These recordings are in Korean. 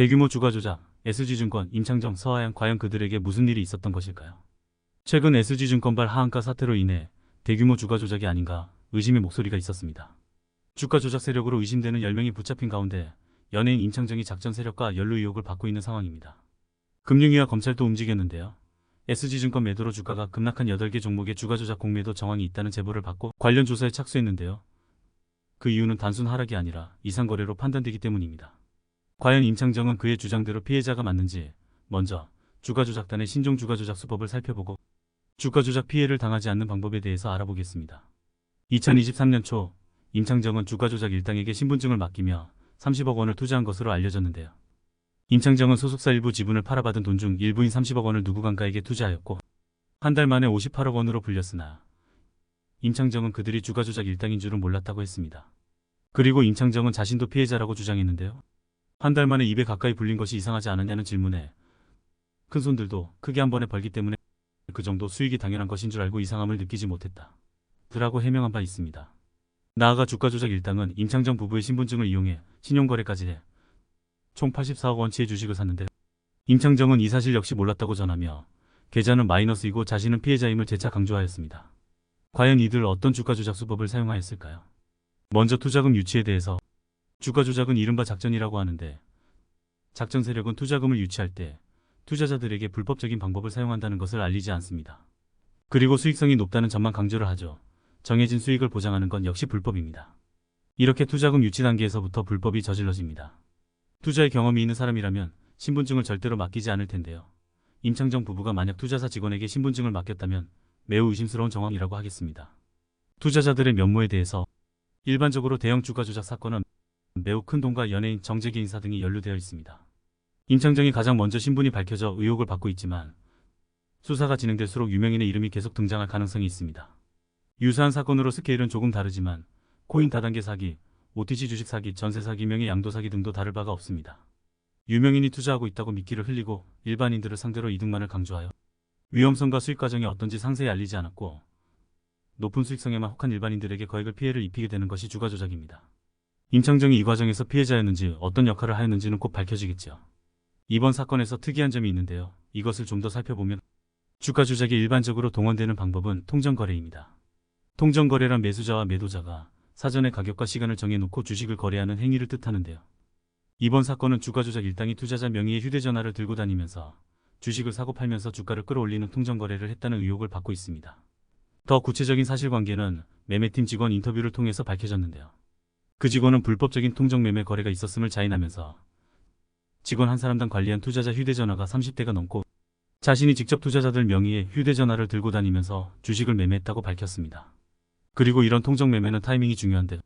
대규모 주가 조작, SG증권, 임창정, 서하양 과연 그들에게 무슨 일이 있었던 것일까요? 최근 SG증권발 하한가 사태로 인해 대규모 주가 조작이 아닌가 의심의 목소리가 있었습니다. 주가 조작 세력으로 의심되는 10명이 붙잡힌 가운데 연예인 임창정이 작전 세력과 연루 의혹을 받고 있는 상황입니다. 금융위와 검찰도 움직였는데요. SG증권 매도로 주가가 급락한 8개 종목의 주가 조작 공매도 정황이 있다는 제보를 받고 관련 조사에 착수했는데요. 그 이유는 단순 하락이 아니라 이상 거래로 판단되기 때문입니다. 과연 임창정은 그의 주장대로 피해자가 맞는지 먼저 주가 조작단의 신종 주가 조작 수법을 살펴보고 주가 조작 피해를 당하지 않는 방법에 대해서 알아보겠습니다. 2023년 초 임창정은 주가 조작 일당에게 신분증을 맡기며 30억 원을 투자한 것으로 알려졌는데요. 임창정은 소속사 일부 지분을 팔아받은 돈 중 일부인 30억 원을 누구간가에게 투자하였고 한 달 만에 58억 원으로 불렸으나 임창정은 그들이 주가 조작 일당인 줄은 몰랐다고 했습니다. 그리고 임창정은 자신도 피해자라고 주장했는데요. 한 달 만에 입에 가까이 불린 것이 이상하지 않았냐는 질문에 큰 손들도 크게 한 번에 벌기 때문에 그 정도 수익이 당연한 것인 줄 알고 이상함을 느끼지 못했다. 드라고 해명한 바 있습니다. 나아가 주가 조작 일당은 임창정 부부의 신분증을 이용해 신용거래까지 해 총 84억 원치의 주식을 샀는데 임창정은 이 사실 역시 몰랐다고 전하며 계좌는 마이너스이고 자신은 피해자임을 재차 강조하였습니다. 과연 이들 어떤 주가 조작 수법을 사용하였을까요? 먼저 투자금 유치에 대해서 주가 조작은 이른바 작전이라고 하는데 작전 세력은 투자금을 유치할 때 투자자들에게 불법적인 방법을 사용한다는 것을 알리지 않습니다. 그리고 수익성이 높다는 점만 강조를 하죠. 정해진 수익을 보장하는 건 역시 불법입니다. 이렇게 투자금 유치 단계에서부터 불법이 저질러집니다. 투자의 경험이 있는 사람이라면 신분증을 절대로 맡기지 않을 텐데요. 임창정 부부가 만약 투자사 직원에게 신분증을 맡겼다면 매우 의심스러운 정황이라고 하겠습니다. 투자자들의 면모에 대해서 일반적으로 대형 주가 조작 사건은 매우 큰 돈과 연예인, 정재계 인사 등이 연루되어 있습니다. 임창정이 가장 먼저 신분이 밝혀져 의혹을 받고 있지만 수사가 진행될수록 유명인의 이름이 계속 등장할 가능성이 있습니다. 유사한 사건으로 스케일은 조금 다르지만 코인 다단계 사기, OTC 주식 사기, 전세 사기, 명의 양도 사기 등도 다를 바가 없습니다. 유명인이 투자하고 있다고 미끼를 흘리고 일반인들을 상대로 이득만을 강조하여 위험성과 수익 과정이 어떤지 상세히 알리지 않았고 높은 수익성에만 혹한 일반인들에게 거액을 피해를 입히게 되는 것이 주가 조작입니다. 임창정이 이 과정에서 피해자였는지 어떤 역할을 하였는지는 곧 밝혀지겠죠. 이번 사건에서 특이한 점이 있는데요. 이것을 좀 더 살펴보면 주가 조작이 일반적으로 동원되는 방법은 통정거래입니다. 통정거래란 매수자와 매도자가 사전에 가격과 시간을 정해놓고 주식을 거래하는 행위를 뜻하는데요. 이번 사건은 주가 조작 일당이 투자자 명의의 휴대전화를 들고 다니면서 주식을 사고 팔면서 주가를 끌어올리는 통정거래를 했다는 의혹을 받고 있습니다. 더 구체적인 사실관계는 매매팀 직원 인터뷰를 통해서 밝혀졌는데요. 그 직원은 불법적인 통정매매 거래가 있었음을 자인하면서 직원 한 사람당 관리한 투자자 휴대전화가 30대가 넘고 자신이 직접 투자자들 명의의 휴대전화를 들고 다니면서 주식을 매매했다고 밝혔습니다. 그리고 이런 통정매매는 타이밍이 중요한데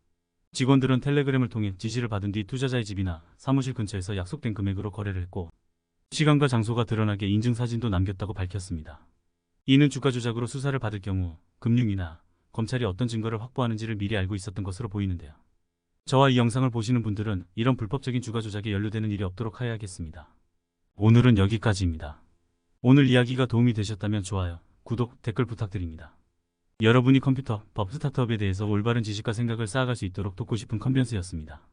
직원들은 텔레그램을 통해 지시를 받은 뒤 투자자의 집이나 사무실 근처에서 약속된 금액으로 거래를 했고 시간과 장소가 드러나게 인증사진도 남겼다고 밝혔습니다. 이는 주가 조작으로 수사를 받을 경우 금융이나 검찰이 어떤 증거를 확보하는지를 미리 알고 있었던 것으로 보이는데요. 저와 이 영상을 보시는 분들은 이런 불법적인 주가 조작에 연루되는 일이 없도록 하여야겠습니다. 오늘은 여기까지입니다. 오늘 이야기가 도움이 되셨다면 좋아요, 구독, 댓글 부탁드립니다. 여러분이 컴퓨터, 법 스타트업에 대해서 올바른 지식과 생각을 쌓아갈 수 있도록 돕고 싶은 컨텐츠였습니다.